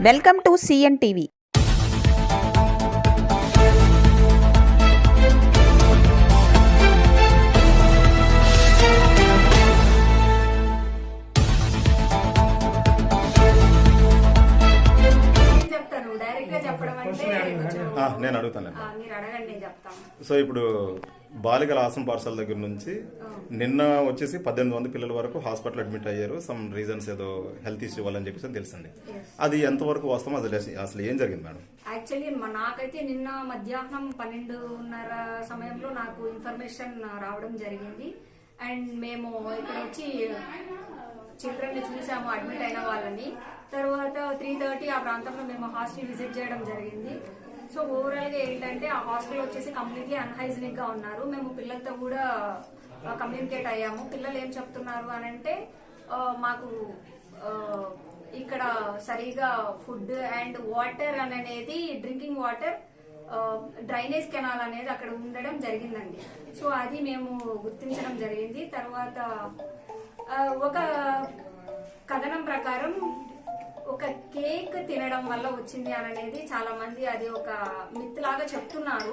Welcome to CN TV. నేను చెప్తాను. డైరెక్ట్గా చెప్పడం అంటే కొంచెం ఆ, నేను అడుగుతానండి ఆ, మీరు అడగండి నేను చెప్తాను. సో ఇప్పుడు బాలికల ఆసం పాఠశాల దగ్గర నుంచి నిన్న వచ్చేసి పద్దెనిమిది మంది పిల్లల వరకు హాస్పిటల్ అడ్మిట్ అయ్యారు. సమ్ రీజన్స్ ఏదో హెల్త్ ఇష్యూ వల్ల అని చెప్పేసి తెలిసింది అది ఎంతవరకు వాస్తవం? అసలు అసలు ఏం జరిగింది మేడం? యాక్చువల్లీ నాకైతే నిన్న మధ్యాహ్నం పన్నెండున్నర సమయంలో నాకు ఇన్ఫర్మేషన్ రావడం జరిగింది. అండ్ మేము ఇక్కడ వచ్చి చిల్డ్రన్ని చూసాము అడ్మిట్ అయిన వాళ్ళని. తర్వాత త్రీ థర్టీ ఆ ప్రాంతంలో మేము హాస్టల్ విజిట్ చేయడం జరిగింది. సో ఓవరాల్గా ఏంటంటే ఆ హాస్టల్ వచ్చేసి కంప్లీట్లీ అన్హైజినిక్గా ఉన్నారు. మేము పిల్లలతో కూడా కమ్యూనికేట్ అయ్యాము. పిల్లలు ఏం చెప్తున్నారు అని అంటే మాకు ఇక్కడ సరిగా ఫుడ్ అండ్ వాటర్ అని అనేది డ్రింకింగ్ వాటర్ డ్రైనేజ్ కెనాల్ అనేది అక్కడ ఉండడం జరిగిందండి. సో అది మేము గుర్తించడం జరిగింది. తర్వాత ఒక కథనం ప్రకారం కేక్ తినడం వల్ల వచ్చింది అని అనేది చాలా మంది అది ఒక మిత్ లాగా చెప్తున్నారు.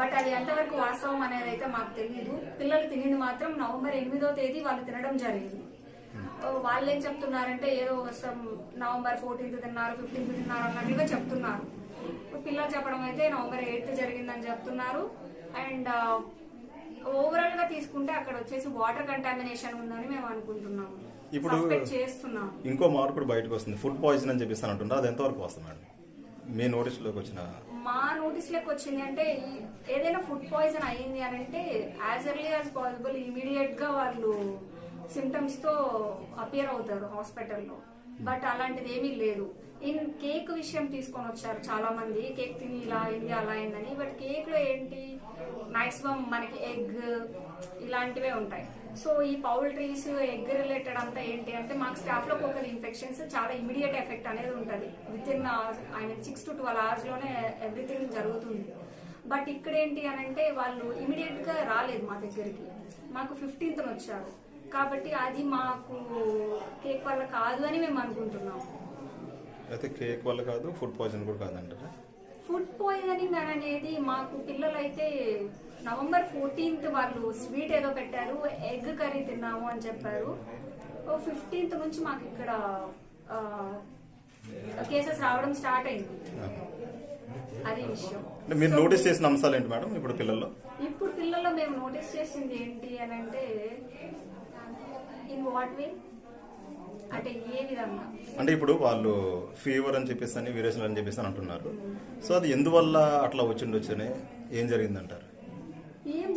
బట్ అది ఎంతవరకు వాస్తవం అనేది అయితే మాకు తెలియదు పిల్లలు తినింది మాత్రం నవంబర్ ఎనిమిదో తేదీ వాళ్ళు తినడం జరిగింది. వాళ్ళు ఏం చెప్తున్నారంటే ఏదో నవంబర్ ఫోర్టీన్త్ తిన్నారు ఫిఫ్టీన్త్ తిన్నారు అన్నట్టుగా చెప్తున్నారు. పిల్లలు చెప్పడం అయితే నవంబర్ ఎయిత్ జరిగిందని చెప్తున్నారు. అండ్ ఓవరాల్గా తీసుకుంటే అక్కడ వచ్చేసి వాటర్ కంటామినేషన్ ఉందని మేము అనుకుంటున్నాము. ఇప్పుడు- ఇంకో మార్పుడు బయటకు వస్తుంది. ఫుడ్ పాయిజన్ అని చెప్పేసి అంటున్నారు అది ఎంతవరకు వస్తుంది మేడం మీ నోటీస్లోకి వచ్చిన మా నోటీస్ లెక్క వచ్చింది అంటే ఏదైనా ఫుడ్ పాయిజన్ అయ్యింది అని అంటే యాజ్ ఎర్లీ యాజ్ పాసిబుల్ ఇమీడియట్గా వాళ్ళు సిమ్టమ్స్తో అపియర్ అవుతారు హాస్పిటల్లో. బట్ అలాంటిది ఏమీ లేదు. ఇన్ కేక్ విషయం తీసుకొని వచ్చారు చాలా మంది కేక్ తిని ఇలా అయింది అలా అయిందని. బట్ కేక్లో ఏంటి? మాక్సిమం మనకి ఎగ్ ఇలాంటివే ఉంటాయి. సో ఈ పౌల్ట్రీస్ ఎగ్ రిలేటెడ్ అంతా ఏంటి అంటే మాకు స్టాఫ్లో ఒక ఇన్ఫెక్షన్స్ చాలా ఇమీడియట్ ఎఫెక్ట్ అనేది ఉంటుంది. Within I mean six to twelve అవర్స్లోనే everything జరుగుతుంది. బట్ ఇక్కడ ఏంటి అని అంటే వాళ్ళు ఇమీడియట్గా రాలేదు మా దగ్గరికి. మాకు ఫిఫ్టీన్త్ వచ్చారు. కాబట్టి అది మాకు కేక్ వల్ల కాదు అని మేము అనుకుంటున్నాం. అయితే కేక్ వల్ల కాదు ఫుడ్ పాయిజన్ కూడా కాదంటారా? ఫుడ్ పాయిజనింగ్ అనేది మాకు పిల్లలైతే నవంబర్ ఫోర్టీన్త్ వాళ్ళు స్వీట్ ఏదో పెట్టారు ఎగ్ కర్రీ తిన్నాము అని చెప్పారు. ఫిఫ్టీన్త్ నుంచి మాకు ఇక్కడ కేసెస్ రావడం స్టార్ట్ అయింది. అది విషయం. మీరు నోటీస్ చేసిన అంశాలు ఏంటి మేడం ఇప్పుడు పిల్లల్లో? ఇప్పుడు పిల్లల్లో మేము నోటీస్ చేసింది ఏంటి అని అంటే ఇన్ వాట్ వే? అంటే ఏ విధంగా? అంటే ఇప్పుడు వాళ్ళు ఫీవర్ అని చెప్పేసి అని వీరేషన్ అని చెప్పేసి అని అంటున్నారు. సో అది ఎందువల్ల అట్లా వచ్చిండొచ్చు అని ఏం జరిగిందంటారు?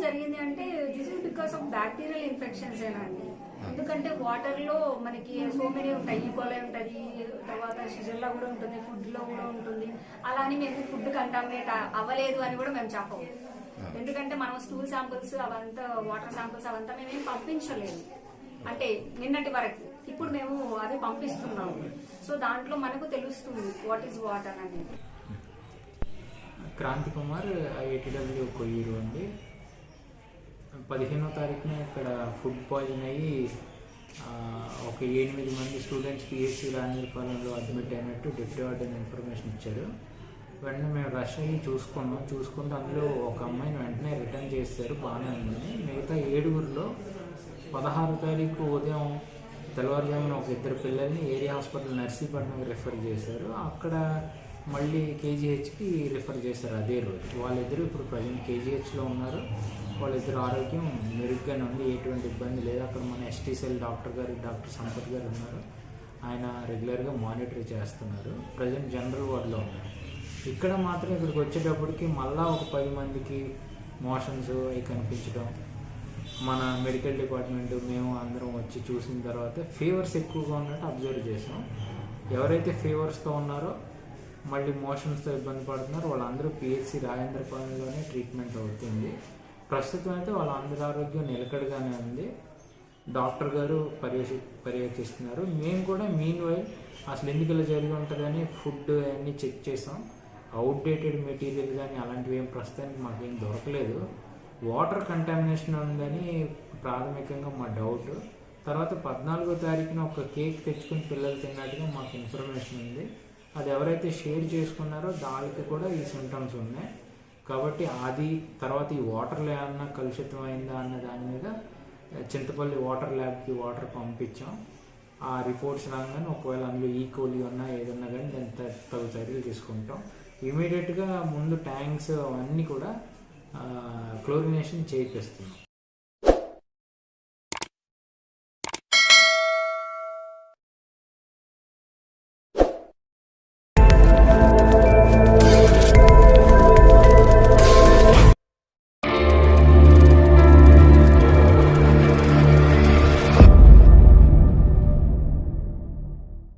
జరిగింది అంటే this is because of bacterial infections ఏనండి ఎందుకంటే వాటర్లో మనకి సో మెనీ ఉంటాయి ఈకోలే ఉంటది తర్వాత షిజల్లా కూడా ఉంటుంది ఫుడ్లో కూడా ఉంటుంది. అలా అని మేము ఫుడ్ కంటామినేట్ అవ్వలేదు అని కూడా మేము చెప్పము ఎందుకంటే మనం స్టూల్ శాంపుల్స్ అవంతా వాటర్ శాంపుల్స్ అవంతా మేమేం పంపించలేదు. అంటే నిన్నటి వరకు. ఇప్పుడు మేము అవి పంపిస్తున్నాము సో దాంట్లో మనకు తెలుస్తుంది వాట్ ఈస్ వాటర్ అనేది. క్రాంతి కుమార్ ఐఐటిడబ్ల్యూ కొయ్యూరు అండి. పదిహేనో తారీఖున ఇక్కడ ఫుడ్ పాయిజన్ అయ్యి ఒక ఎనిమిది మంది స్టూడెంట్స్ పిహెచ్సి రాజపాలెంలో అడ్మిట్ అయినట్టు డిప్యూటీ వార్డెన్ ఇన్ఫర్మేషన్ ఇచ్చారు. వెంటనే మేము రష్ అయ్యి చూసుకున్నాం. చూసుకుంటే అందులో ఒక అమ్మాయిని వెంటనే రిటర్న్ చేస్తారు బాగానే ఉందని మిగతా ఏడుగురిలో పదహారు తారీఖు ఉదయం తెల్లవారుజామున ఒక ఇద్దరు పిల్లల్ని ఏరియా హాస్పిటల్ నర్సీపట్నంకి రిఫర్ చేశారు. అక్కడ మళ్ళీ కేజీహెచ్కి రిఫర్ చేశారు అదే రోజు. వాళ్ళిద్దరూ ఇప్పుడు ప్రజెంట్ కేజీహెచ్లో ఉన్నారు. వాళ్ళిద్దరు ఆరోగ్యం మెరుగ్గానే ఉంది. ఎటువంటి ఇబ్బంది లేదు. అక్కడ మన ఎస్టీసీఎల్ డాక్టర్ గారు డాక్టర్ సంపత్ గారు ఉన్నారు. ఆయన రెగ్యులర్గా మానిటర్ చేస్తున్నారు. ప్రజెంట్ జనరల్ వార్డులో ఉన్నారు. ఇక్కడ మాత్రం ఇక్కడికి వచ్చేటప్పటికి మళ్ళా ఒక పది మందికి మోషన్స్ అవి కనిపించడం మన మెడికల్ డిపార్ట్మెంట్ మేము అందరం వచ్చి చూసిన తర్వాత ఫీవర్స్ ఎక్కువగా ఉన్నట్టు అబ్జర్వ్ చేసాం ఎవరైతే ఫీవర్స్తో ఉన్నారో మళ్ళీ మోషన్స్తో ఇబ్బంది పడుతున్నారు. వాళ్ళందరూ పిహెచ్సి రాజేంద్రపాలెంలోనే ట్రీట్మెంట్ అవుతుంది. ప్రస్తుతం అయితే వాళ్ళ అందరి ఆరోగ్యం నిలకడగానే ఉంది. డాక్టర్ గారు పర్యవేక్షి పర్యవేక్షిస్తున్నారు. మేము కూడా మీన్ వైల్ అసలు ఎందుకు ఇలా జరిగి ఉంటుందని ఫుడ్ అన్నీ చెక్ చేసాం. అవుట్డేటెడ్ మెటీరియల్ కానీ అలాంటివి ఏం ప్రస్తుతానికి మాకేం దొరకలేదు. వాటర్ కంటామినేషన్ ఉందని ప్రాథమికంగా మా డౌట్ తర్వాత పద్నాలుగో తారీఖున ఒక కేక్ తెచ్చుకుని పిల్లలు తిన్నట్టుగా మాకు ఇన్ఫర్మేషన్ ఉంది. అది ఎవరైతే షేర్ చేసుకున్నారో దానికి కూడా ఈ సిమ్టమ్స్ ఉన్నాయి. కాబట్టి అది తర్వాత ఈ వాటర్లో ఏమన్నా కలుషితం అయిందా అన్న దాని మీద చింతపల్లి వాటర్ ల్యాబ్కి వాటర్ పంపించాం. ఆ రిపోర్ట్స్ రాగానే ఒకవేళ అందులో e. ఈకోలి ఉన్నా ఏదన్నా కానీ దాన్ని తగు చర్యలు తీసుకుంటాం. ఇమీడియట్గా ముందు ట్యాంక్స్ అన్నీ కూడా క్లోరినేషన్ చేయిస్తున్నాం